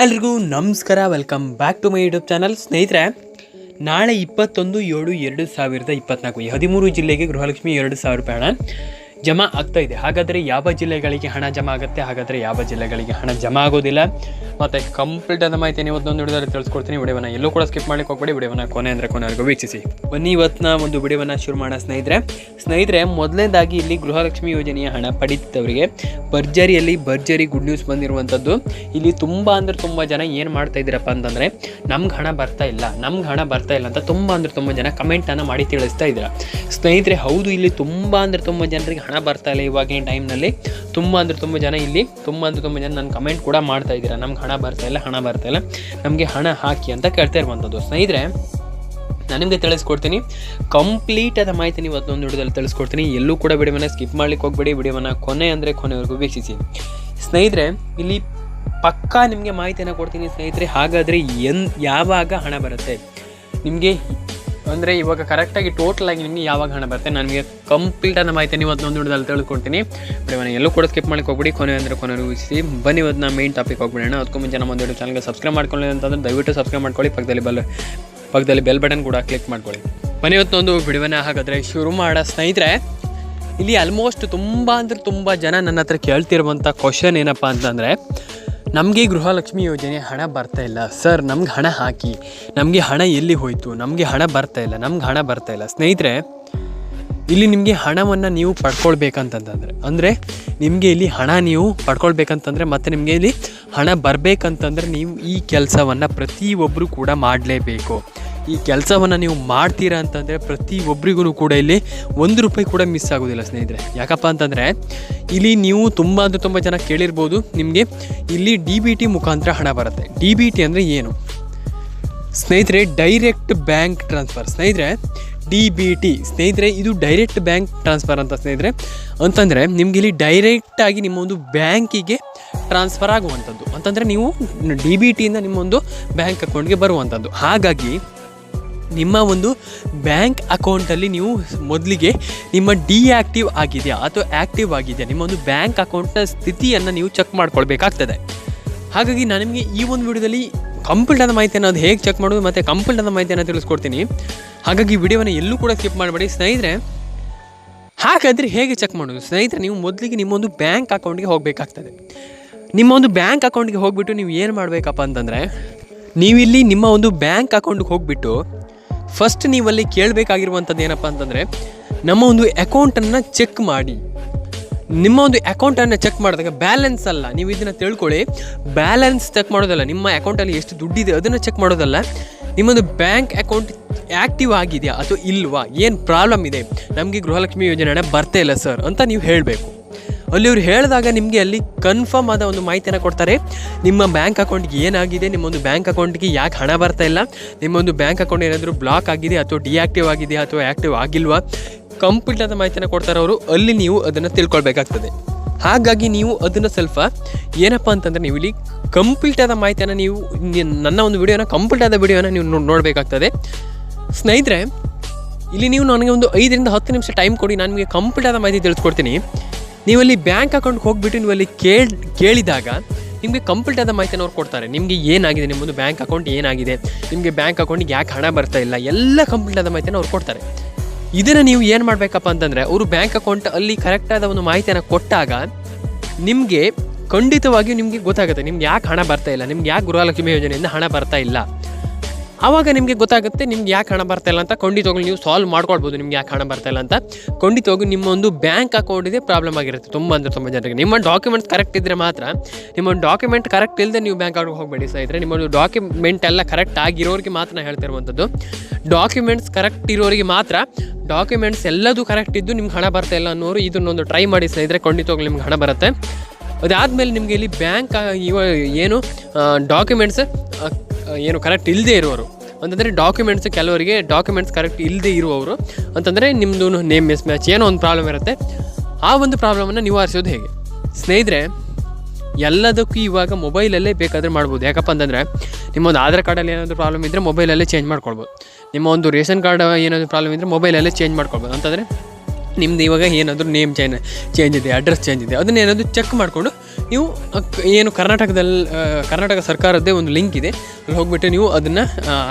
ಎಲ್ರಿಗೂ ನಮಸ್ಕಾರ welcome back to my YouTube channel ಸ್ನೇಹಿತರೆ, ನಾಳೆ ಇಪ್ಪತ್ತೊಂದು ಏಳು ಎರಡು ಸಾವಿರದ ಇಪ್ಪತ್ನಾಲ್ಕು ಹದಿಮೂರು ಜಿಲ್ಲೆಗೆ ಗೃಹಲಕ್ಷ್ಮಿ ಎರಡು ಸಾವಿರ ರೂಪಾಯಿ ಹಣ. ಜಮಾ ಆಗ್ತಾ ಇದೆ. ಹಾಗಾದರೆ ಯಾವ ಜಿಲ್ಲೆಗಳಿಗೆ ಹಣ ಜಮಾ ಆಗುತ್ತೆ? ಹಾಗಾದರೆ ಯಾವ ಜಿಲ್ಲೆಗಳಿಗೆ ಹಣ ಜಮಾ ಆಗೋದಿಲ್ಲ. ಮತ್ತು ಕಂಪ್ಲೀಟ್ ಆದ ಮಾಹಿತಿ ನೀವು ಒಂದೊಂದು ವಿಡಿಯೋದಲ್ಲಿ ತಿಳಿಸ್ಕೊಡ್ತೀನಿ. ವಿಡಿಯೋವನ್ನು ಎಲ್ಲೂ ಕೂಡ ಸ್ಕಿಪ್ ಮಾಡಲಿಕ್ಕೆ ಹೋಗ್ಬೇಡಿ. ವಿಡಿಯೋವನ್ನು ಕೊನೆ ಅಂದರೆ ಕೊನೆವರೆಗೂ ವೀಕ್ಷಿಸಿ. ಬನ್ನಿ ಇವತ್ತಿನ ಒಂದು ವಿಡಿಯೋವನ್ನು ಶುರು ಮಾಡೋ ಸ್ನೇಹಿತರೆ. ಸ್ನೇಹಿತರೆ, ಮೊದಲನೇದಾಗಿ ಇಲ್ಲಿ ಗೃಹಲಕ್ಷ್ಮಿ ಯೋಜನೆಯ ಹಣ ಪಡಿತವರಿಗೆ ಭರ್ಜರಿಯಲ್ಲಿ ಭರ್ಜರಿ ಗುಡ್ ನ್ಯೂಸ್ ಬಂದಿರುವಂಥದ್ದು ಇಲ್ಲಿ ತುಂಬ ಅಂದರೆ ತುಂಬ ಜನ ಏನು ಮಾಡ್ತಾ ಇದ್ದೀರಪ್ಪ ಅಂತಂದರೆ, ನಮ್ಗೆ ಹಣ ಬರ್ತಾ ಇಲ್ಲ, ನಮ್ಗೆ ಹಣ ಬರ್ತಾ ಇಲ್ಲ ಅಂತ ತುಂಬ ಅಂದರೆ ತುಂಬ ಜನ ಕಮೆಂಟನ್ನು ಮಾಡಿ ತಿಳಿಸ್ತಾ ಇದ್ದೀರಾ. ಸ್ನೇಹಿತರೆ, ಹೌದು, ಇಲ್ಲಿ ತುಂಬ ಅಂದರೆ ತುಂಬ ಜನರಿಗೆ ಹಣ ಬರ್ತಾ ಇಲ್ಲ ಇವಾಗಿನ ಟೈಮ್ನಲ್ಲಿ ತುಂಬ ಅಂದರೆ ತುಂಬ ಜನ ಇಲ್ಲಿ, ತುಂಬ ಅಂದರೆ ತುಂಬ ಜನ ನನ್ನ ಕಮೆಂಟ್ ಕೂಡ ಮಾಡ್ತಾ ಇದ್ದೀರಾ. ನಮ್ಗೆ ಹಣ ಬರ್ತಾ ಇಲ್ಲ, ಹಣ ಬರ್ತಾ ಇಲ್ಲ. ನಮಗೆ ಹಣ ಹಾಕಿ ಅಂತ ಕೇಳ್ತಾ ಇರುವಂಥದ್ದು ಸ್ನೇಹಿತರೆ ನಿಮಗೆ ತಿಳಿಸ್ಕೊಡ್ತೀನಿ. ಕಂಪ್ಲೀಟ್ ಆದ ಮಾಹಿತಿ ನೀವು ಅದೊಂದು ವಿಡಿಯೋದಲ್ಲಿ ತಿಳಿಸ್ಕೊಡ್ತೀನಿ. ಎಲ್ಲೂ ಕೂಡ ವಿಡಿಯೋವನ್ನು ಸ್ಕಿಪ್ ಮಾಡ್ಲಿಕ್ಕೆ ಹೋಗಬೇಡಿ. ವಿಡಿಯೋವನ್ನು ಕೊನೆ ಅಂದರೆ ಕೊನೆವರೆಗೂ ವೀಕ್ಷಿಸಿ. ಸ್ನೇಹಿತರೆ, ಇಲ್ಲಿ ಪಕ್ಕಾ ನಿಮಗೆ ಮಾಹಿತಿಯನ್ನು ಕೊಡ್ತೀನಿ ಸ್ನೇಹಿತರೆ. ಹಾಗಾದರೆ ಎನ್ ಯಾವಾಗ ಹಣ ಬರುತ್ತೆ? ನಿಮಗೆ ಅಂದರೆ ಇವಾಗ ಕರೆಕ್ಟಾಗಿ ಟೋಟಲ್ ಆಗಿ ನಿಮಗೆ ಯಾವಾಗ ಹಣ ಬರುತ್ತೆ? ನನಗೆ ಕಂಪ್ಲೀಟ್ ಆದ ಮಾಹಿತಿ ನೀವು ಅದನ್ನೊಂದು ವಿಡಿಯೋದಲ್ಲಿ ತಿಳ್ಕೊಡ್ತೀನಿ ವಿಡಿಯೋವನ್ನು ಎಲ್ಲೂ ಕೂಡ ಸ್ಕಿಪ್ ಮಾಡ್ಲಿಕ್ಕೆ ಹೋಗ್ಬಿಡಿ. ಕೊನೆ ಅಂದರೆ ಕೊನೆ ಊಹಿಸಿ ಬನ್ನಿ ಇವತ್ತು ಮೇನ್ ಟಾಪಿಕ್ ಹೋಗ್ಬಿಡೋಣ. ಅದಕ್ಕೂ ಮುಂಚೆ ನಮ್ಮ ಒಂದು ಚಾನಲ್ಗೆ ಸಬ್ಸ್ಕ್ರೈಬ್ ಮಾಡ್ಕೊಳ್ಳಿ ಅಂತಂದ್ರೆ ದಯವಿಟ್ಟು ಸಬ್ಸ್ಕ್ರೈಬ್ ಮಾಡ್ಕೊಳ್ಳಿ. ಪಕ್ಕದಲ್ಲಿ ಬೆಲ್ ಪಕ್ಕದಲ್ಲಿ ಬೆಲ್ ಬಟನ್ ಕೂಡ ಕ್ಲಿಕ್ ಮಾಡ್ಕೊಳ್ಳಿ. ಬನ್ನಿ ಇವತ್ತೊಂದು ವಿಡಿಯೋನ ಹಾಗಾದರೆ ಶುರು ಮಾಡೋ ಸ್ನೇಹಿತರೆ. ಇಲ್ಲಿ ಆಲ್ಮೋಸ್ಟ್ ತುಂಬ ಅಂದರೆ ತುಂಬ ಜನ ನನ್ನ ಹತ್ರ ಕೇಳ್ತಿರುವಂಥ ಕ್ವಶನ್ ಏನಪ್ಪ ಅಂತಂದರೆ ನಮಗೆ ಗೃಹಲಕ್ಷ್ಮಿ ಯೋಜನೆ ಹಣ ಬರ್ತಾ ಇಲ್ಲ. ಸರ್, ನಮ್ಗೆ ಹಣ ಹಾಕಿ. ನಮಗೆ ಹಣ ಎಲ್ಲಿ ಹೋಯಿತು? ನಮಗೆ ಹಣ ಬರ್ತಾ ಇಲ್ಲ. ನಮ್ಗೆ ಹಣ ಬರ್ತಾ ಇಲ್ಲ. ಸ್ನೇಹಿತರೆ, ಇಲ್ಲಿ ನಿಮಗೆ ಹಣವನ್ನು ನೀವು ಪಡ್ಕೊಳ್ಬೇಕಂತಂತಂದರೆ, ಅಂದರೆ ನಿಮಗೆ ಇಲ್ಲಿ ಹಣ ನೀವು ಪಡ್ಕೊಳ್ಬೇಕಂತಂದರೆ ಮತ್ತು ನಿಮಗೆ ಇಲ್ಲಿ ಹಣ ಬರಬೇಕಂತಂದರೆ ನೀವು ಈ ಕೆಲಸವನ್ನು ಪ್ರತಿಯೊಬ್ಬರು ಕೂಡ ಮಾಡಲೇಬೇಕು. ಈ ಕೆಲಸವನ್ನು ನೀವು ಮಾಡ್ತೀರಾ ಅಂತಂದರೆ ಪ್ರತಿಯೊಬ್ಬರಿಗೂ ಕೂಡ ಇಲ್ಲಿ ಒಂದು ರೂಪಾಯಿ ಕೂಡ ಮಿಸ್ ಆಗೋದಿಲ್ಲ ಸ್ನೇಹಿತರೆ. ಯಾಕಪ್ಪ ಅಂತಂದರೆ ಇಲ್ಲಿ ನೀವು ತುಂಬ ಅಂದರೆ ತುಂಬ ಜನ ಕೇಳಿರ್ಬೋದು ನಿಮಗೆ ಇಲ್ಲಿ ಡಿ ಬಿ ಟಿ ಮುಖಾಂತರ ಹಣ ಬರುತ್ತೆ. ಡಿ ಬಿ ಟಿ ಅಂದರೆ ಏನು? ಸ್ನೇಹಿತರೆ ಡೈರೆಕ್ಟ್ ಬ್ಯಾಂಕ್ ಟ್ರಾನ್ಸ್ಫರ್ ಸ್ನೇಹಿತರೆ ಡಿ ಬಿ ಟಿ ಸ್ನೇಹಿತರೆ, ಇದು ಡೈರೆಕ್ಟ್ ಬ್ಯಾಂಕ್ ಟ್ರಾನ್ಸ್ಫರ್ ಅಂತ ಸ್ನೇಹಿತರೆ. ಅಂತಂದರೆ ನಿಮಗೆ ಇಲ್ಲಿ ಡೈರೆಕ್ಟಾಗಿ ನಿಮ್ಮ ಒಂದು ಬ್ಯಾಂಕಿಗೆ ಟ್ರಾನ್ಸ್ಫರ್ ಆಗುವಂಥದ್ದು. ಅಂತಂದರೆ ನೀವು ಡಿ ಬಿ ಟಿಯಿಂದ ನಿಮ್ಮೊಂದು ಬ್ಯಾಂಕ್ ಅಕೌಂಟ್ಗೆ ಬರುವಂಥದ್ದು. ಹಾಗಾಗಿ ನಿಮ್ಮ ಒಂದು ಬ್ಯಾಂಕ್ ಅಕೌಂಟಲ್ಲಿ ನೀವು ಮೊದಲಿಗೆ ನಿಮ್ಮ ಡಿಆಕ್ಟಿವ್ ಆಗಿದೆಯಾ ಅಥವಾ ಆ್ಯಕ್ಟಿವ್ ಆಗಿದೆಯಾ? ನಿಮ್ಮ ಒಂದು ಬ್ಯಾಂಕ್ ಅಕೌಂಟ್ನ ಸ್ಥಿತಿಯನ್ನು ನೀವು ಚೆಕ್ ಮಾಡ್ಕೊಳ್ಬೇಕಾಗ್ತದೆ. ಹಾಗಾಗಿ ನಾನು ನಿಮಗೆ ಈ ಒಂದು ವಿಡಿಯೋದಲ್ಲಿ ಕಂಪ್ಲೀಟ್ ಆದ ಮಾಹಿತಿಯನ್ನು ಅದು ಹೇಗೆ ಚೆಕ್ ಮಾಡೋದು ಮತ್ತು ಕಂಪ್ಲೀಟ್ ಆದ ಮಾಹಿತಿಯನ್ನು ತಿಳಿಸ್ಕೊಡ್ತೀನಿ. ಹಾಗಾಗಿ ವಿಡಿಯೋವನ್ನು ಎಲ್ಲೂ ಕೂಡ ಸ್ಕಿಪ್ ಮಾಡಬೇಡಿ. ಸ್ನೇಹಿತರೆ, ಹಾಗಾದರೆ ಹೇಗೆ ಚೆಕ್ ಮಾಡೋದು? ಸ್ನೇಹಿತರೆ, ನೀವು ಮೊದಲಿಗೆ ನಿಮ್ಮೊಂದು ಬ್ಯಾಂಕ್ ಅಕೌಂಟ್ಗೆ ಹೋಗಬೇಕಾಗ್ತದೆ. ನಿಮ್ಮ ಒಂದು ಬ್ಯಾಂಕ್ ಅಕೌಂಟ್ಗೆ ಹೋಗ್ಬಿಟ್ಟು ನೀವು ಏನು ಮಾಡಬೇಕಪ್ಪ ಅಂತಂದರೆ, ನೀವಿಲ್ಲಿ ನಿಮ್ಮ ಒಂದು ಬ್ಯಾಂಕ್ ಅಕೌಂಟ್ಗೆ ಹೋಗ್ಬಿಟ್ಟು ಫಸ್ಟ್ ನೀವಲ್ಲಿ ಕೇಳಬೇಕಾಗಿರುವಂಥದ್ದು ಏನಪ್ಪ ಅಂತಂದರೆ, ನಮ್ಮ ಒಂದು ಅಕೌಂಟನ್ನು ಚೆಕ್ ಮಾಡಿ. ನಿಮ್ಮ ಒಂದು ಅಕೌಂಟನ್ನು ಚೆಕ್ ಮಾಡಿದಾಗ ಬ್ಯಾಲೆನ್ಸ್ ಅಲ್ಲ. ನೀವು ಇದನ್ನು ತಿಳ್ಕೊಳ್ಳಿ. ಬ್ಯಾಲೆನ್ಸ್ ಚೆಕ್ ಮಾಡೋದಲ್ಲ, ನಿಮ್ಮ ಅಕೌಂಟಲ್ಲಿ ಎಷ್ಟು ದುಡ್ಡಿದೆ ಅದನ್ನು ಚೆಕ್ ಮಾಡೋದಲ್ಲ. ನಿಮ್ಮೊಂದು ಬ್ಯಾಂಕ್ ಅಕೌಂಟ್ ಆ್ಯಕ್ಟಿವ್ ಆಗಿದೆಯಾ ಅಥವಾ ಇಲ್ವಾ? ಏನು ಪ್ರಾಬ್ಲಮ್ ಇದೆ? ನಮಗೆ ಗೃಹಲಕ್ಷ್ಮಿ ಯೋಜನೆ ಹಣ ಬರ್ತಾ ಇಲ್ಲ ಸರ್ ಅಂತ ನೀವು ಹೇಳಬೇಕು. ಅಲ್ಲಿ ಅವ್ರು ಹೇಳಿದಾಗ ನಿಮಗೆ ಅಲ್ಲಿ ಕನ್ಫರ್ಮ್ ಆದ ಒಂದು ಮಾಹಿತಿಯನ್ನು ಕೊಡ್ತಾರೆ. ನಿಮ್ಮ ಬ್ಯಾಂಕ್ ಅಕೌಂಟ್ಗೆ ಏನಾಗಿದೆ, ನಿಮ್ಮೊಂದು ಬ್ಯಾಂಕ್ ಅಕೌಂಟ್ಗೆ ಯಾಕೆ ಹಣ ಬರ್ತಾ ಇಲ್ಲ, ನಿಮ್ಮೊಂದು ಬ್ಯಾಂಕ್ ಅಕೌಂಟ್ ಏನಾದರೂ ಬ್ಲಾಕ್ ಆಗಿದೆ ಅಥವಾ ಡಿಆಕ್ಟಿವ್ ಆಗಿದೆ ಅಥವಾ ಆ್ಯಕ್ಟಿವ್ ಆಗಿಲ್ವಾ ಕಂಪ್ಲೀಟ್ ಆದ ಮಾಹಿತಿಯನ್ನು ಕೊಡ್ತಾರೆ ಅವರು. ಅಲ್ಲಿ ನೀವು ಅದನ್ನು ತಿಳ್ಕೊಳ್ಬೇಕಾಗ್ತದೆ. ಹಾಗಾಗಿ ನೀವು ಅದನ್ನು ಸ್ವಲ್ಪ ಏನಪ್ಪ ಅಂತಂದರೆ ನೀವು ಇಲ್ಲಿ ಕಂಪ್ಲೀಟ್ ಆದ ಮಾಹಿತಿಯನ್ನು ನೀವು ನನ್ನ ಒಂದು ವಿಡಿಯೋನ ಕಂಪ್ಲೀಟ್ ಆದ ವಿಡಿಯೋನ ನೀವು ನೋಡಿ ನೋಡಬೇಕಾಗ್ತದೆ. ಸ್ನೇಹಿತರೆ, ಇಲ್ಲಿ ನೀವು ನನಗೆ ಒಂದು ಐದರಿಂದ ಹತ್ತು ನಿಮಿಷ ಟೈಮ್ ಕೊಡಿ, ನಾನು ನಿಮಗೆ ಕಂಪ್ಲೀಟ್ ಆದ ಮಾಹಿತಿ ತಿಳಿಸ್ಕೊಡ್ತೀನಿ. ನೀವು ಅಲ್ಲಿ ಬ್ಯಾಂಕ್ ಅಕೌಂಟ್ಗೆ ಹೋಗ್ಬಿಟ್ಟು ನೀವು ಅಲ್ಲಿ ಕೇಳ್, ಕೇಳಿದಾಗ ನಿಮಗೆ ಕಂಪ್ಲೀಟ್ ಆದ ಮಾಹಿತಿನ ಅವ್ರು ಕೊಡ್ತಾರೆ. ನಿಮಗೆ ಏನಾಗಿದೆ, ನಿಮ್ಮದು ಬ್ಯಾಂಕ್ ಅಕೌಂಟ್ ಏನಾಗಿದೆ, ನಿಮಗೆ ಬ್ಯಾಂಕ್ ಅಕೌಂಟಿಗೆ ಯಾಕೆ ಹಣ ಬರ್ತಾ ಇಲ್ಲ, ಎಲ್ಲ ಕಂಪ್ಲೀಟ್ ಆದ ಮಾಹಿತಿನ ಅವ್ರು ಕೊಡ್ತಾರೆ. ಇದನ್ನು ನೀವು ಏನು ಮಾಡಬೇಕಪ್ಪ ಅಂತಂದರೆ, ಅವರು ಬ್ಯಾಂಕ್ ಅಕೌಂಟ್ ಅಲ್ಲಿ ಕರೆಕ್ಟಾದ ಒಂದು ಮಾಹಿತಿಯನ್ನು ಕೊಟ್ಟಾಗ ನಿಮಗೆ ಖಂಡಿತವಾಗಿಯೂ ನಿಮಗೆ ಗೊತ್ತಾಗುತ್ತೆ, ನಿಮ್ಗೆ ಯಾಕೆ ಹಣ ಬರ್ತಾ ಇಲ್ಲ, ನಿಮ್ಗೆ ಯಾಕೆ ಗೃಹಲಕ್ಷ್ಮಿ ಯೋಜನೆಯಿಂದ ಹಣ ಬರ್ತಾ ಇಲ್ಲ. ಆವಾಗ ನಿಮಗೆ ಗೊತ್ತಾಗುತ್ತೆ ನಿಮ್ಗೆ ಯಾಕೆ ಹಣ ಬರ್ತಾ ಇಲ್ಲ ಅಂತ. ಖಂಡಿತವಾಗ್ಲೂ ನೀವು ಸಾಲ್ವ್ ಮಾಡ್ಕೊಳ್ಬೋದು ನಿಮ್ಗೆ ಯಾಕೆ ಹಣ ಬರ್ತಾ ಇಲ್ಲ ಅಂತ. ಖಂಡಿತವಾಗ್ಲೂ ನಿಮ್ಮ ಒಂದು ಬ್ಯಾಂಕ್ ಅಕೌಂಟಿದೆ ಪ್ರಾಬ್ಲಮ್ ಆಗಿರುತ್ತೆ. ತುಂಬ ಅಂದರೆ ತುಂಬ ಜನರಿಗೆ. ನಿಮ್ಮ ಡಾಕ್ಯುಮೆಂಟ್ಸ್ ಕರೆಕ್ಟ್ ಇದ್ದರೆ ಮಾತ್ರ, ನಿಮ್ಮ ಡಾಕ್ಯುಮೆಂಟ್ ಕರೆಕ್ಟ್ ಇಲ್ಲದೆ ನೀವು ಬ್ಯಾಂಕ್ ಅಕೌಂಟ್ಗೆ ಹೋಗಬೇಡಿ ಇದ್ರೆ ನಿಮ್ಮ ಡಾಕ್ಯುಮೆಂಟ್ ಎಲ್ಲ ಕರೆಕ್ಟ್ ಆಗಿರೋರಿಗೆ ಮಾತ್ರ ನಾನು ಹೇಳ್ತಿರುವಂಥದ್ದು ಡಾಕ್ಯುಮೆಂಟ್ಸ್ ಕರೆಕ್ಟ್ ಇರೋರಿಗೆ ಮಾತ್ರ ಡಾಕ್ಯುಮೆಂಟ್ಸ್ ಎಲ್ಲದೂ ಕರೆಕ್ಟ್ ಇದ್ದು ನಿಮ್ಗೆ ಹಣ ಬರ್ತಾ ಇಲ್ಲ ಅನ್ನೋರು ಇದನ್ನೊಂದು ಟ್ರೈ ಮಾಡಿ ಸ್ನೇಹಿತರೆ ಖಂಡಿತವಾಗ್ಲೂ ನಿಮ್ಗೆ ಹಣ ಬರುತ್ತೆ. ಅದಾದಮೇಲೆ ನಿಮಗೆ ಇಲ್ಲಿ ಬ್ಯಾಂಕ್ ಇವ ಏನು ಡಾಕ್ಯುಮೆಂಟ್ಸ್ ಏನು ಕರೆಕ್ಟ್ ಇಲ್ಲದೆ ಇರೋರು. ಅಂತಂದರೆ ಡಾಕ್ಯುಮೆಂಟ್ಸ್ ಕೆಲವರಿಗೆ ಡಾಕ್ಯುಮೆಂಟ್ಸ್ ಕರೆಕ್ಟ್ ಇಲ್ಲದೆ ಇರುವವರು. ಅಂತಂದರೆ ನಿಮ್ಮದು ನೇಮ್ ಮಿಸ್ ಮ್ಯಾಚ್ ಏನೋ ಒಂದು ಪ್ರಾಬ್ಲಮ್ ಇರುತ್ತೆ. ಆ ಒಂದು ಪ್ರಾಬ್ಲಮನ್ನು ನಿವಾರಿಸೋದು ಹೇಗೆ? ಸ್ನೇಹಿತರೆ, ಎಲ್ಲದಕ್ಕೂ ಇವಾಗ ಮೊಬೈಲಲ್ಲೇ ಬೇಕಾದರೆ ಮಾಡ್ಬೋದು. ಯಾಕಪ್ಪ ಅಂತಂದರೆ, ನಿಮ್ಮೊಂದು ಆಧಾರ್ ಕಾರ್ಡಲ್ಲಿ ಏನಾದರೂ ಪ್ರಾಬ್ಲಮ್ ಇದ್ದರೆ ಮೊಬೈಲಲ್ಲೇ ಚೇಂಜ್ ಮಾಡ್ಕೊಳ್ಬೋದು. ನಿಮ್ಮ ಒಂದು ರೇಷನ್ ಕಾರ್ಡ್ ಏನಾದರೂ ಪ್ರಾಬ್ಲಮ್ ಇದ್ದರೆ ಮೊಬೈಲಲ್ಲೇ ಚೇಂಜ್ ಮಾಡ್ಕೊಳ್ಬೋದು. ಅಂತಂದರೆ ನಿಮ್ದು ಇವಾಗ ಏನಾದರೂ ನೇಮ್ ಚೇಂಜ್ ಚೇಂಜ್ ಇದೆ ಅಡ್ರೆಸ್ ಚೇಂಜ್ ಇದೆ, ಅದನ್ನ ಏನಾದರೂ ಚೆಕ್ ಮಾಡಿಕೊಂಡು ನೀವು ಏನು ಕರ್ನಾಟಕದಲ್ಲಿ ಕರ್ನಾಟಕ ಸರ್ಕಾರದ್ದೇ ಒಂದು ಲಿಂಕ್ ಇದೆ. ಅಲ್ಲಿ ಹೋಗ್ಬಿಟ್ಟು ನೀವು ಅದನ್ನು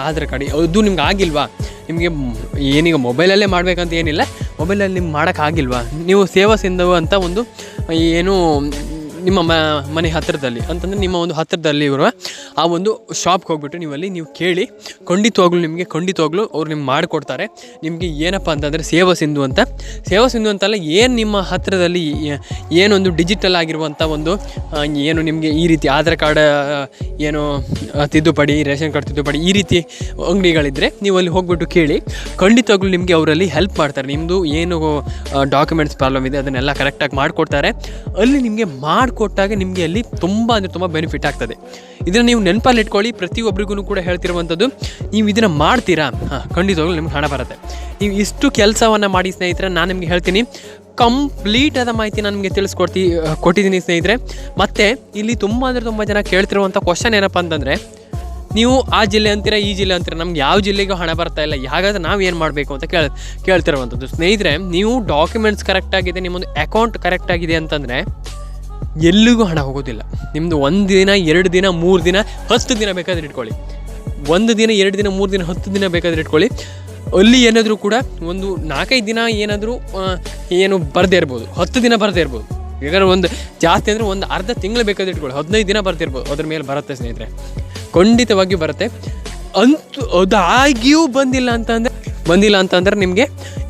ಆಧಾರ್ ಕಾರ್ಡ್ ಅದು ನಿಮ್ಗೆ ಆಗಿಲ್ವಾ? ನಿಮಗೆ ಏನೀಗ ಮೊಬೈಲಲ್ಲೇ ಮಾಡಬೇಕಂತ ಏನಿಲ್ಲ ಮೊಬೈಲಲ್ಲಿ ನಿಮ್ಗೆ ಮಾಡೋಕ್ಕಾಗಿಲ್ವಾ ನೀವು ಸೇವಾ ಸಿಂಧು ಅಂತ ಒಂದು ಏನು ನಿಮ್ಮ ಮನೆ ಹತ್ತಿರದಲ್ಲಿ, ಅಂತಂದರೆ ನಿಮ್ಮ ಒಂದು ಹತ್ತಿರದಲ್ಲಿ ಇರುವ ಆ ಒಂದು ಶಾಪ್ಗೆ ಹೋಗ್ಬಿಟ್ಟು ನೀವು ಅಲ್ಲಿ ನೀವು ಕೇಳಿ, ಖಂಡಿತವಾಗ್ಲೂ ನಿಮಗೆ, ಖಂಡಿತವಾಗ್ಲೂ ಅವ್ರು ನಿಮ್ಗೆ ಮಾಡಿಕೊಡ್ತಾರೆ. ನಿಮಗೆ ಏನಪ್ಪ ಅಂತಂದರೆ ಸೇವಾ ಸಿಂಧು ಅಂತ. ಸೇವಾ ಸಿಂಧು ಅಂತಲ್ಲ ಏನು ನಿಮ್ಮ ಹತ್ತಿರದಲ್ಲಿ, ಏನೊಂದು ಡಿಜಿಟಲ್ ಆಗಿರುವಂಥ ಒಂದು ಏನು ನಿಮಗೆ ಈ ರೀತಿ ಆಧಾರ್ ಕಾರ್ಡ್ ಏನು ತಿದ್ದುಪಡಿ, ರೇಷನ್ ಕಾರ್ಡ್ ತಿದ್ದುಪಡಿ, ಈ ರೀತಿ ಅಂಗಡಿಗಳಿದ್ದರೆ ನೀವು ಅಲ್ಲಿ ಹೋಗ್ಬಿಟ್ಟು ಕೇಳಿ, ಖಂಡಿತವಾಗ್ಲೂ ನಿಮಗೆ ಅವರಲ್ಲಿ ಹೆಲ್ಪ್ ಮಾಡ್ತಾರೆ. ನಿಮ್ಮದು ಏನು ಡಾಕ್ಯುಮೆಂಟ್ಸ್ ಪ್ರಾಬ್ಲಮ್ ಇದೆ, ಅದನ್ನೆಲ್ಲ ಕರೆಕ್ಟಾಗಿ ಮಾಡಿಕೊಡ್ತಾರೆ. ಅಲ್ಲಿ ನಿಮಗೆ ಮಾಡಿಕೊಟ್ಟಾಗ ನಿಮಗೆ ಅಲ್ಲಿ ತುಂಬ ಅಂದರೆ ತುಂಬ ಬೆನಿಫಿಟ್ ಆಗ್ತದೆ. ಇದನ್ನು ನೀವು ನೆನಪಲ್ಲಿ ಇಟ್ಕೊಳ್ಳಿ ಪ್ರತಿಯೊಬ್ಬರಿಗೂ ಕೂಡ ಹೇಳ್ತಿರುವಂಥದ್ದು, ನೀವು ಇದನ್ನು ಮಾಡ್ತೀರಾ? ಹಾಂ, ಖಂಡಿತವಾಗ್ಲೂ ನಿಮ್ಗೆ ಹಣ ಬರುತ್ತೆ. ನೀವು ಇಷ್ಟು ಕೆಲಸವನ್ನು ಮಾಡಿ ಸ್ನೇಹಿತರೆ, ನಾನು ನಿಮಗೆ ಹೇಳ್ತೀನಿ ಕಂಪ್ಲೀಟ್ ಆದ ಮಾಹಿತಿ ನಾನು ನಿಮಗೆ ತಿಳಿಸ್ಕೊಡ್ತಿ, ಕೊಟ್ಟಿದ್ದೀನಿ ಸ್ನೇಹಿತರೆ. ಮತ್ತು ಇಲ್ಲಿ ತುಂಬ ಅಂದರೆ ತುಂಬ ಜನ ಕೇಳ್ತಿರುವಂಥ ಕ್ವಶನ್ ಏನಪ್ಪ ಅಂತಂದರೆ, ನೀವು ಆ ಜಿಲ್ಲೆ ಅಂತೀರಾ, ಈ ಜಿಲ್ಲೆ ಅಂತೀರಾ, ನಮ್ಗೆ ಯಾವ ಜಿಲ್ಲೆಗೂ ಹಣ ಬರ್ತಾ ಇಲ್ಲ, ಹಾಗಾದ್ರೆ ನಾವು ಏನು ಮಾಡಬೇಕು ಅಂತ ಕೇಳ, ಕೇಳ್ತಿರುವಂಥದ್ದು. ಸ್ನೇಹಿತರೆ, ನೀವು ಡಾಕ್ಯುಮೆಂಟ್ಸ್ ಕರೆಕ್ಟಾಗಿದೆ ನಿಮ್ಮೊಂದು ಅಕೌಂಟ್ ಕರೆಕ್ಟಾಗಿದೆ ಅಂತಂದರೆ ಎಲ್ಲಿಗೂ ಹಣ ಹೋಗೋದಿಲ್ಲ. ನಿಮ್ಮದು ಒಂದು ದಿನ, ಎರಡು ದಿನ, ಮೂರು ದಿನ, ಹತ್ತು ದಿನ ಬೇಕಾದರೆ ಇಟ್ಕೊಳ್ಳಿ. ಒಂದು ದಿನ, ಎರಡು ದಿನ, ಮೂರು ದಿನ, ಹತ್ತು ದಿನ ಬೇಕಾದರೆ ಇಟ್ಕೊಳ್ಳಿ. ಅಲ್ಲಿ ಏನಾದರೂ ಕೂಡ ಒಂದು ನಾಲ್ಕೈದು ದಿನ ಏನಾದರೂ ಏನು ಬರದೇ ಇರ್ಬೋದು. ಹತ್ತು ದಿನ ಬರದೇ ಇರ್ಬೋದು. ಯಾಕಂದ್ರೆ ಒಂದು ಜಾಸ್ತಿ ಅಂದರೆ ಒಂದು ಅರ್ಧ ತಿಂಗಳು ಬೇಕಾದ್ರೆ ಇಟ್ಕೊಳ್ಳಿ. ಹದಿನೈದು ದಿನ ಬರ್ತಿರ್ಬೋದು ಅದ್ರ ಮೇಲೆ ಬರುತ್ತೆ ಸ್ನೇಹಿತರೆ. ಖಂಡಿತವಾಗಿಯೂ ಬರುತ್ತೆ. ಅಂತೂ ಅದಾಗಿಯೂ ಬಂದಿಲ್ಲ ಅಂತಂದರೆ ಬಂದಿಲ್ಲ ಅಂತಂದ್ರೆ ನಿಮಗೆ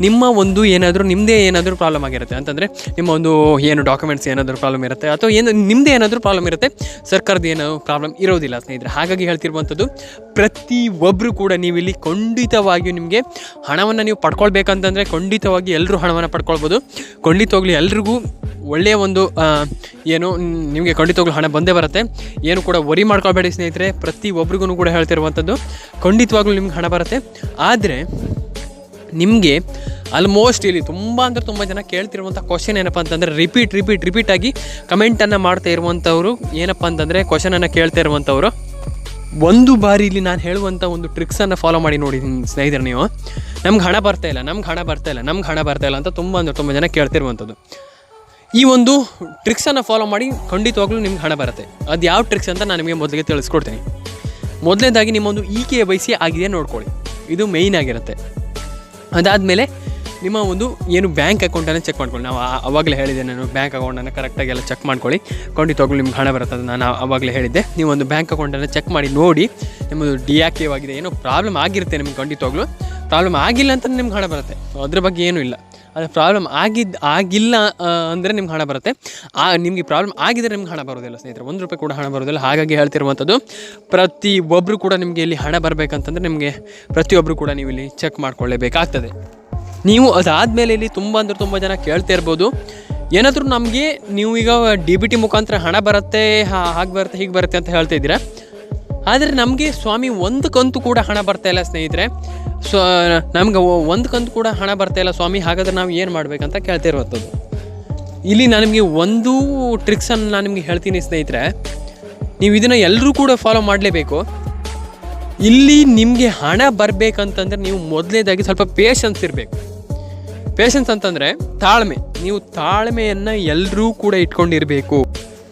ನಿಮ್ಮ ಒಂದು ಏನಾದರೂ ನಿಮ್ಮದೇ ಏನಾದರೂ ಪ್ರಾಬ್ಲಮ್ ಆಗಿರುತ್ತೆ. ಅಂತಂದರೆ ನಿಮ್ಮ ಒಂದು ಏನು ಡಾಕ್ಯುಮೆಂಟ್ಸ್ ಏನಾದರೂ ಪ್ರಾಬ್ಲಮ್ ಇರುತ್ತೆ, ಅಥವಾ ಏನು ನಿಮ್ಮದೇ ಏನಾದರೂ ಪ್ರಾಬ್ಲಮ್ ಇರುತ್ತೆ, ಸರ್ಕಾರದ ಏನೋ ಪ್ರಾಬ್ಲಮ್ ಇರೋದಿಲ್ಲ ಸ್ನೇಹಿತರೆ. ಹಾಗಾಗಿ ಹೇಳ್ತಿರುವಂಥದ್ದು, ಪ್ರತಿ ಒಬ್ಬರು ಕೂಡ ನೀವು ಇಲ್ಲಿ ಖಂಡಿತವಾಗಿಯೂ ನಿಮಗೆ ಹಣವನ್ನು ನೀವು ಪಡ್ಕೊಳ್ಬೇಕಂತಂದರೆ ಖಂಡಿತವಾಗಿ ಎಲ್ಲರೂ ಹಣವನ್ನು ಪಡ್ಕೊಳ್ಬೋದು. ಖಂಡಿತವಾಗ್ಲಿ ಎಲ್ರಿಗೂ ಒಳ್ಳೆಯ ಒಂದು ಏನು, ನಿಮಗೆ ಖಂಡಿತವಾಗ್ಲೂ ಹಣ ಬಂದೇ ಬರುತ್ತೆ. ಏನು ಕೂಡ ವರಿ ಮಾಡ್ಕೊಳ್ಬೇಡಿ ಸ್ನೇಹಿತರೆ. ಪ್ರತಿ ಒಬ್ರಿಗೂ ಕೂಡ ಹೇಳ್ತಿರುವಂಥದ್ದು, ಖಂಡಿತವಾಗ್ಲೂ ನಿಮ್ಗೆ ಹಣ ಬರುತ್ತೆ. ಆದರೆ ನಿಮಗೆ ಆಲ್ಮೋಸ್ಟ್ ಇಲ್ಲಿ ತುಂಬ ಅಂದರೆ ತುಂಬ ಜನ ಕೇಳ್ತಿರುವಂಥ ಕ್ವಶನ್ ಏನಪ್ಪ ಅಂತಂದರೆ ರಿಪೀಟ್ ರಿಪೀಟ್ ರಿಪೀಟ್ ಆಗಿ ಕಮೆಂಟನ್ನು ಮಾಡ್ತಾ ಇರುವಂಥವ್ರು ಏನಪ್ಪ ಅಂತಂದರೆ ಕ್ವಶನನ್ನು ಕೇಳ್ತಾ ಇರುವಂಥವ್ರು ಒಂದು ಬಾರಿ ಇಲ್ಲಿ ನಾನು ಹೇಳುವಂಥ ಒಂದು ಟ್ರಿಕ್ಸನ್ನು ಫಾಲೋ ಮಾಡಿ ನೋಡಿ ಸ್ನೇಹಿತರೆ ನೀವು. ನಮ್ಗೆ ಹಣ ಬರ್ತಾ ಇಲ್ಲ, ನಮ್ಗೆ ಹಣ ಬರ್ತಾ ಇಲ್ಲ, ನಮ್ಗೆ ಹಣ ಬರ್ತಾ ಇಲ್ಲ ಅಂತ ತುಂಬ ಅಂದರೆ ತುಂಬ ಜನ ಕೇಳ್ತಿರುವಂಥದ್ದು ಈ ಒಂದು ಟ್ರಿಕ್ಸನ್ನು ಫಾಲೋ ಮಾಡಿ ಖಂಡಿತವಾಗ್ಲೂ ನಿಮ್ಗೆ ಹಣ ಬರುತ್ತೆ. ಅದು ಯಾವ ಟ್ರಿಕ್ಸ್ ಅಂತ ನಾನು ನಿಮಗೆ ಮೊದಲಿಗೆ ತಿಳಿಸ್ಕೊಡ್ತೀನಿ. ಮೊದಲನೇದಾಗಿ ನಿಮ್ಮೊಂದು ಇ ಕೆ ವೈ ಸಿ ಆಗಿದೆ ನೋಡ್ಕೊಳ್ಳಿ. ಇದು ಮೇಯ್ನ್ ಆಗಿರುತ್ತೆ. ಅದಾದಮೇಲೆ ನಿಮ್ಮ ಒಂದು ಏನು ಬ್ಯಾಂಕ್ ಅಕೌಂಟನ್ನು ಚೆಕ್ ಮಾಡ್ಕೊಳ್ಳಿ. ನಾವು ಆವಾಗಲೇ ಹೇಳಿದೆ ನಾನು ಬ್ಯಾಂಕ್ ಅಕೌಂಟನ್ನು ಕರೆಕ್ಟಾಗಿ ಎಲ್ಲ ಚೆಕ್ ಮಾಡ್ಕೊಳ್ಳಿ. ಖಂಡಿತವಾಗ್ಲೂ ನಿಮ್ಗೆ ಹಣ ಬರುತ್ತೆ ನಾನು ಆವಾಗಲೇ ಹೇಳಿದ್ದೆ. ನೀವು ಒಂದು ಬ್ಯಾಂಕ್ ಅಕೌಂಟನ್ನು ಚೆಕ್ ಮಾಡಿ ನೋಡಿ, ನಿಮ್ಮದು ಡಿಆಕ್ಟಿವ್ ಆಗಿದೆ, ಏನೋ ಪ್ರಾಬ್ಲಮ್ ಆಗಿರುತ್ತೆ ನಿಮ್ಗೆ ಖಂಡಿತವಾಗ್ಲೂ ಪ್ರಾಬ್ಲಮ್ ಆಗಿಲ್ಲ ಅಂತ ನಿಮ್ಗೆ ಹಣ ಬರುತ್ತೆ. ಅದ್ರ ಬಗ್ಗೆ ಏನೂ ಇಲ್ಲ. ಆದರೆ ಪ್ರಾಬ್ಲಮ್ ಆಗಿದ್ದು ಆಗಿಲ್ಲ ಅಂದರೆ ನಿಮ್ಗೆ ಹಣ ಬರುತ್ತೆ. ಆ, ನಿಮಗೆ ಪ್ರಾಬ್ಲಮ್ ಆಗಿದ್ದರೆ ನಿಮ್ಗೆ ಹಣ ಬರೋದಿಲ್ಲ ಸ್ನೇಹಿತರೆ. ಒಂದು ರೂಪಾಯಿ ಕೂಡ ಹಣ ಬರೋದಿಲ್ಲ. ಹಾಗಾಗಿ ಹೇಳ್ತಿರುವಂಥದ್ದು, ಪ್ರತಿ ಒಬ್ಬರು ಕೂಡ ನಿಮಗೆ ಇಲ್ಲಿ ಹಣ ಬರಬೇಕಂತಂದರೆ ನಿಮಗೆ ಪ್ರತಿಯೊಬ್ಬರು ಕೂಡ ನೀವು ಇಲ್ಲಿ ಚೆಕ್ ಮಾಡ್ಕೊಳ್ಳೇಬೇಕಾಗ್ತದೆ. ನೀವು ಅದಾದಮೇಲೆ ಇಲ್ಲಿ ತುಂಬ ಅಂದರೆ ತುಂಬ ಜನ ಕೇಳ್ತಾ ಇರ್ಬೋದು. ಏನಾದರೂ ನಮಗೆ ನೀವು ಈಗ ಡಿ ಬಿ ಟಿ ಮುಖಾಂತರ ಹಣ ಬರುತ್ತೆ ಹಾಗೆ ಬರುತ್ತೆ, ಹೀಗೆ ಬರುತ್ತೆ ಅಂತ ಹೇಳ್ತಾ ಇದ್ದೀರಾ? ಆದರೆ ನಮಗೆ ಸ್ವಾಮಿ ಒಂದು ಕಂತು ಕೂಡ ಹಣ ಬರ್ತಾ ಇಲ್ಲ ಸ್ನೇಹಿತರೆ. ಸೊ, ನಮ್ಗೆ ಒಂದು ಕಂತು ಕೂಡ ಹಣ ಬರ್ತಾ ಇಲ್ಲ. ಸ್ವಾಮಿ, ಹಾಗಾದ್ರೆ ನಾವು ಏನು ಮಾಡಬೇಕಂತ ಕೇಳ್ತಿರುವಂಥದ್ದು ಇಲ್ಲಿ ನಾನು ನಿಮಗೆ ಒಂದು ಟ್ರಿಕ್ಸನ್ನು ನಾನು ನಿಮಗೆ ಹೇಳ್ತೀನಿ ಸ್ನೇಹಿತರೆ. ನೀವು ಇದನ್ನು ಎಲ್ಲರೂ ಕೂಡ ಫಾಲೋ ಮಾಡಲೇಬೇಕು. ಇಲ್ಲಿ ನಿಮಗೆ ಹಣ ಬರಬೇಕಂತಂದ್ರೆ ನೀವು ಮೊದಲನೇದಾಗಿ ಸ್ವಲ್ಪ ಪೇಷನ್ಸ್ ಇರಬೇಕು. ಪೇಷನ್ಸ್ ಅಂತಂದರೆ ತಾಳ್ಮೆ. ನೀವು ತಾಳ್ಮೆಯನ್ನು ಎಲ್ಲರೂ ಕೂಡ ಇಟ್ಕೊಂಡಿರಬೇಕು.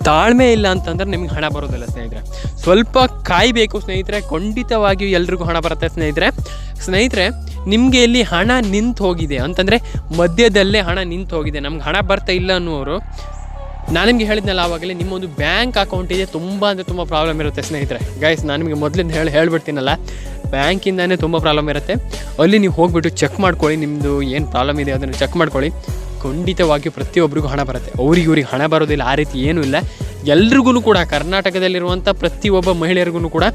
ತಾಳ್ಮೆ ಇಲ್ಲ ಅಂತಂದ್ರೆ ನಿಮ್ಗೆ ಹಣ ಬರೋದಿಲ್ಲ, ಸ್ನೇಹಿತರೆ. ಸ್ವಲ್ಪ ಕಾಯಬೇಕು ಸ್ನೇಹಿತರೆ. ಖಂಡಿತವಾಗಿಯೂ ಎಲ್ರಿಗೂ ಹಣ ಬರುತ್ತೆ, ಸ್ನೇಹಿತರೆ. ಸ್ನೇಹಿತರೆ, ನಿಮಗೆ ಇಲ್ಲಿ ಹಣ ನಿಂತು ಹೋಗಿದೆ ಅಂತಂದರೆ ಮಧ್ಯದಲ್ಲೇ ಹಣ ನಿಂತು ಹೋಗಿದೆ. ನಮ್ಗೆ ಹಣ ಬರ್ತಾ ಇಲ್ಲ ಅನ್ನೋರು ನಾನು ನಿಮಗೆ ಹೇಳಿದ್ನಲ್ಲ ಆವಾಗಲೇ, ನಿಮ್ಮೊಂದು ಬ್ಯಾಂಕ್ ಅಕೌಂಟಿಗೆ ತುಂಬ ಅಂದರೆ ತುಂಬ ಪ್ರಾಬ್ಲಮ್ ಇರುತ್ತೆ, ಸ್ನೇಹಿತರೆ. ಗೈಸ್ ನಾನು ನಿಮಗೆ ಮೊದಲಿಂದ ಹೇಳಿ, ಹೇಳ್ಬಿಡ್ತೀನಲ್ಲ, ಬ್ಯಾಂಕಿಂದನೇ ತುಂಬ ಪ್ರಾಬ್ಲಮ್ ಇರುತ್ತೆ. ಅಲ್ಲಿ ನೀವು ಹೋಗ್ಬಿಟ್ಟು ಚೆಕ್ ಮಾಡ್ಕೊಳ್ಳಿ ನಿಮ್ಮದು ಏನು ಪ್ರಾಬ್ಲಮ್ ಇದೆ ಅದನ್ನು ಚೆಕ್ ಮಾಡ್ಕೊಳ್ಳಿ. ಖಂಡಿತವಾಗಿಯೂ ಪ್ರತಿಯೊಬ್ಬರಿಗೂ ಹಣ ಬರುತ್ತೆ. ಅವ್ರಿಗೆ ಇವ್ರಿಗೆ ಹಣ ಬರೋದಿಲ್ಲ, ಆ ರೀತಿ ಏನೂ ಇಲ್ಲ. ಎಲ್ರಿಗೂ ಕೂಡ ಕರ್ನಾಟಕದಲ್ಲಿರುವಂಥ ಪ್ರತಿಯೊಬ್ಬ ಮಹಿಳೆಯರಿಗೂ ಕೂಡ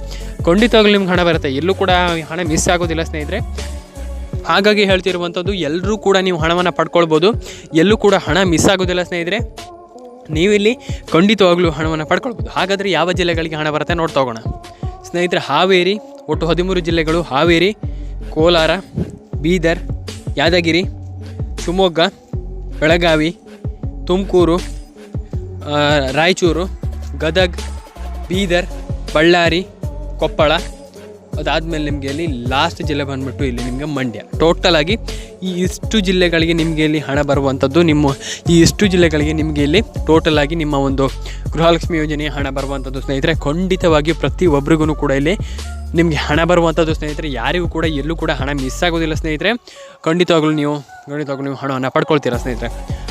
ಖಂಡಿತವಾಗ್ಲೂ ನಿಮ್ಗೆ ಹಣ ಬರುತ್ತೆ. ಎಲ್ಲೂ ಕೂಡ ಹಣ ಮಿಸ್ ಆಗೋದಿಲ್ಲ ಸ್ನೇಹಿತರೆ. ಹಾಗಾಗಿ ಹೇಳ್ತಿರುವಂಥದ್ದು ಎಲ್ಲರೂ ಕೂಡ ನೀವು ಹಣವನ್ನು ಪಡ್ಕೊಳ್ಬೋದು. ಎಲ್ಲೂ ಕೂಡ ಹಣ ಮಿಸ್ ಆಗೋದಿಲ್ಲ ಸ್ನೇಹಿತರೆ. ನೀವಿಲ್ಲಿ ಖಂಡಿತವಾಗ್ಲೂ ಹಣವನ್ನು ಪಡ್ಕೊಳ್ಬೋದು. ಹಾಗಾದರೆ ಯಾವ ಜಿಲ್ಲೆಗಳಿಗೆ ಹಣ ಬರುತ್ತೆ ನೋಡ್ತಾ ಹೋಗೋಣ. ಸ್ನೇಹಿತರೆ, ಹಾವೇರಿ, ಒಟ್ಟು ಹದಿಮೂರು ಜಿಲ್ಲೆಗಳು. ಹಾವೇರಿ, ಕೋಲಾರ, ಬೀದರ್, ಯಾದಗಿರಿ, ಶಿವಮೊಗ್ಗ ಬೆಳಗಾವಿ, ತುಮಕೂರು ರಾಯಚೂರು, ಗದಗ್, ಬೀದರ್, ಬಳ್ಳಾರಿ, ಕೊಪ್ಪಳ. ಅದಾದಮೇಲೆ ನಿಮಗೆ ಇಲ್ಲಿ ಲಾಸ್ಟ್ ಜಿಲ್ಲೆ ಬಂದ್ಬಿಟ್ಟು ಇಲ್ಲಿ ನಿಮಗೆ ಮಂಡ್ಯ. ಟೋಟಲ್ ಆಗಿ ಈ ಇಷ್ಟು ಜಿಲ್ಲೆಗಳಿಗೆ ನಿಮಗೆ ಇಲ್ಲಿ ಹಣ ಬರುವಂಥದ್ದು, ನಿಮ್ಮ ಈ ಇಷ್ಟು ಜಿಲ್ಲೆಗಳಿಗೆ ನಿಮಗೆ ಇಲ್ಲಿ ಟೋಟಲ್ ಆಗಿ ನಿಮ್ಮ ಒಂದು ಗೃಹಲಕ್ಷ್ಮಿ ಯೋಜನೆಯ ಹಣ ಬರುವಂಥದ್ದು ಸ್ನೇಹಿತರೆ, ಖಂಡಿತವಾಗಿಯೂ ಪ್ರತಿ ಒಬ್ರಿಗೂ ಕೂಡ ಇಲ್ಲಿ ನಿಮಗೆ ಹಣ ಬರುವಂಥದ್ದು ಸ್ನೇಹಿತರೆ, ಯಾರಿಗೂ ಕೂಡ ಎಲ್ಲೂ ಕೂಡ ಹಣ ಮಿಸ್ ಆಗೋದಿಲ್ಲ ಸ್ನೇಹಿತರೆ. ಖಂಡಿತವಾಗ್ಲೂ ನೀವು ಖಂಡಿತವಾಗ್ಲೂ ನೀವು ಹಣವನ್ನು ಪಡ್ಕೊಳ್ತೀರಾ ಸ್ನೇಹಿತರೆ?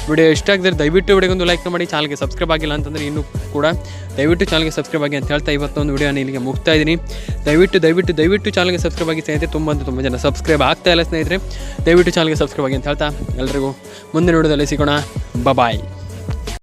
ವಿಡಿಯೋ ಇಷ್ಟ ಆಗಿದ್ರೆ ದಯವಿಟ್ಟು ವಿಡಿಯೋಗೊಂದು ಲೈಕ್ ಮಾಡಿ ಚಾನಲ್ಗೆ ಸಬ್ಸ್ಕ್ರೈಬ್ ಆಗಿಲ್ಲ ಅಂತಂದರೆ ಇನ್ನೂ ಕೂಡ ದಯವಿಟ್ಟು ಚಾನಲ್ಗೆ ಸಬ್ಸ್ಕ್ರೈಬ್ ಆಗಿ ಅಂತ ಹೇಳ್ತಾ ಇವತ್ತೊಂದು ವಿಡಿಯೋನ ಇಲ್ಲಿಗೆ ಮುಗ್ತಾ ಇದ್ದೀನಿ. ದಯವಿಟ್ಟು ದಯವಿಟ್ಟು ದಯವಿಟ್ಟು ಚಾನಲ್ಗೆ ಸಬ್ಸ್ಕ್ರೈಬ್ ಆಗಿ ಸ್ನೇಹಿತರೆ, ತುಂಬ ಅಂದರೆ ತುಂಬ ಜನ ಸಬ್ಸ್ಕ್ರೈಬ್ ಆಗ್ತಾ ಇಲ್ಲ ಸ್ನೇಹಿತರೆ. ದಯವಿಟ್ಟು ಚಾನಲ್ಗೆ ಸಬ್ಸ್ಕ್ರೈಬ್ ಆಗಿ ಅಂತ ಹೇಳ್ತಾ ಎಲ್ಲರಿಗೂ ಮುಂದಿನ ವಿಡಿಯೋದಲ್ಲಿ ಸಿಗೋಣ. ಬಾಯ್